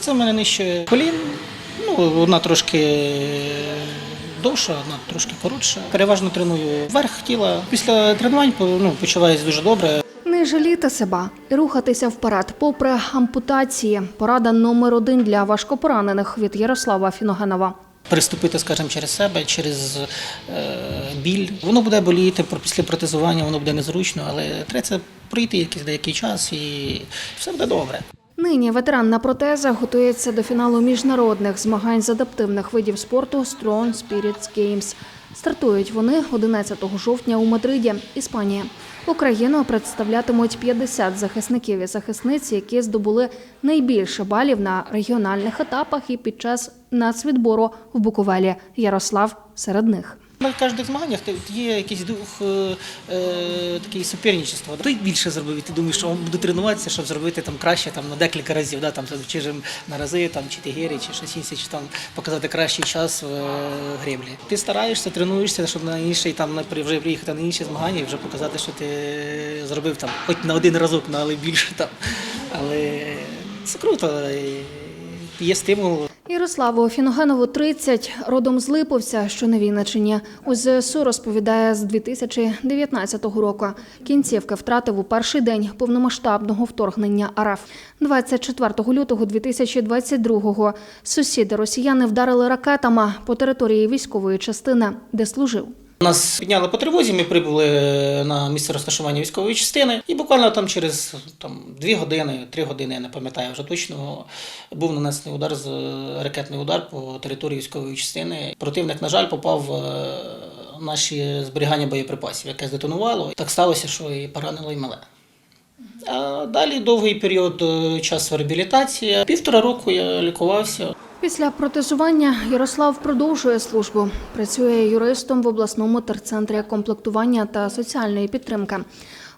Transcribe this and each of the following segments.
це в мене нижче колін. Ну, одна трошки довша, одна трошки коротша. Переважно треную верх тіла. Після тренувань ну, почуваюся дуже добре. Не жаліти себе і рухатися вперед, попри ампутації. Порада номер один для важкопоранених від Ярослава Фіногенова. Переступити, скажімо, через себе, через е, біль. Воно буде боліти після протезування, воно буде незручно, але треба це пройти якийсь деякий час і все буде добре. Нині ветеран на протезах готується до фіналу міжнародних змагань з адаптивних видів спорту Strong Spirits Games. Стартують вони 11 жовтня у Мадриді, Іспанія. Україну представлятимуть 50 захисників і захисниць, які здобули найбільше балів на регіональних етапах і під час нацвідбору в Буковелі. Ярослав серед них. На кожних змаганнях є якийсь дух е, е, такий суперничества. Той більше зробив, і ти думаєш, що він буде тренуватися, щоб зробити там краще там, на декілька разів, да, там, чи на рази, там, чи тигері, чи щось інше, чи там показати кращий час в е, греблі. Ти стараєшся, тренуєшся, щоб на інший там вже приїхати на інші змагання і вже показати, що ти зробив там, хоч на один разок, ну, але більше там. Але це круто. Є стимул. Ярославу Фіногенову 30, родом з Липовця, що на Вінничині. У ЗСУ розповідає з 2019 року. Кінцівки втратив у перший день повномасштабного вторгнення РФ. 24 лютого 2022-го сусіди росіяни вдарили ракетами по території військової частини, де служив. Нас підняли по тривозі, ми прибули на місце розташування військової частини, і буквально там через там, дві години, три години, я не пам'ятаю вже точно, був нанесений удар з ракетний удар по території військової частини. Противник, на жаль, попав в е, наші зберігання боєприпасів, яке здетонувало. Так сталося, що і поранило і мале. А далі довгий період е, часу реабілітації. Півтора року я лікувався. Після протезування Ярослав продовжує службу. Працює юристом в обласному терцентрі комплектування та соціальної підтримки.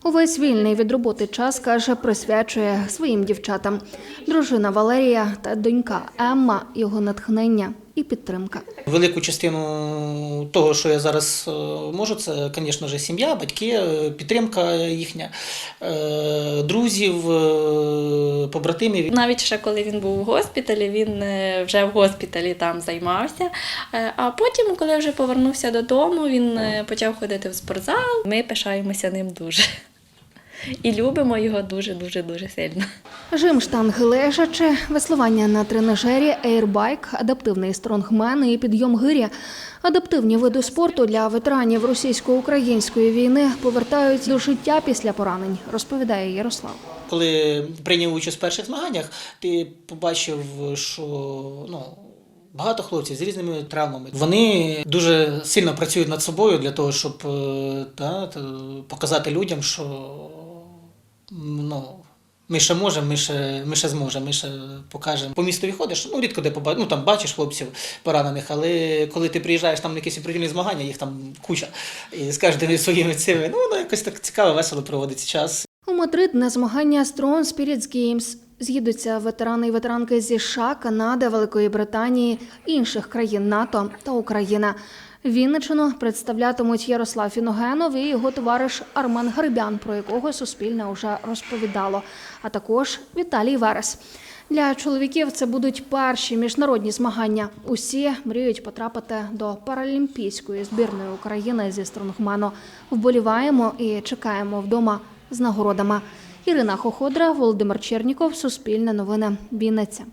Увесь вільний від роботи час каже, присвячує своїм дівчатам. Дружина Валерія та донька Емма його натхнення і підтримка. Велику частину того, що я зараз е, можу, це, звісно ж, сім'я, батьки, е, підтримка їхня, е, друзів, побратимів. Навіть ще коли він був у госпіталі, він вже в госпіталі там займався. А потім, коли вже повернувся додому, він почав ходити в спортзал. Ми пишаємося ним дуже. І любимо його дуже, дуже, дуже сильно. Жим штанги лежачи, веслування на тренажері, ейрбайк, адаптивний стронгмен і підйом гирі. Адаптивні види спорту для ветеранів російсько-української війни повертають до життя після поранень, розповідає Ярослав. Коли прийняв участь в перших змаганнях, ти побачив, що ну. Багато хлопців з різними травмами. Вони дуже сильно працюють над собою для того, щоб е, та, та, показати людям, що ну, ми ще можемо, ми ще, ми ще зможемо, ми ще покажемо. По місту ходиш, ну рідко де побачиш, ну там бачиш хлопців поранених, але коли ти приїжджаєш там на якісь определені змагання, їх там куча, і з кожними своїми цими, ну воно якось так цікаво, весело проводиться час. У Мадрид на змагання Strong Spirits Games з'їдуться ветерани і ветеранки зі США, Канади, Великої Британії, інших країн НАТО та Україна. Вінничину представлятимуть Ярослав Фіногенов і його товариш Армен Гарбян, про якого Суспільне вже розповідало, а також Віталій Верес. Для чоловіків це будуть перші міжнародні змагання. Усі мріють потрапити до паралімпійської збірної України зі стронгмену. Вболіваємо і чекаємо вдома з нагородами. Ірина Хоходра, Володимир Черніков, Суспільне новини, Вінниця.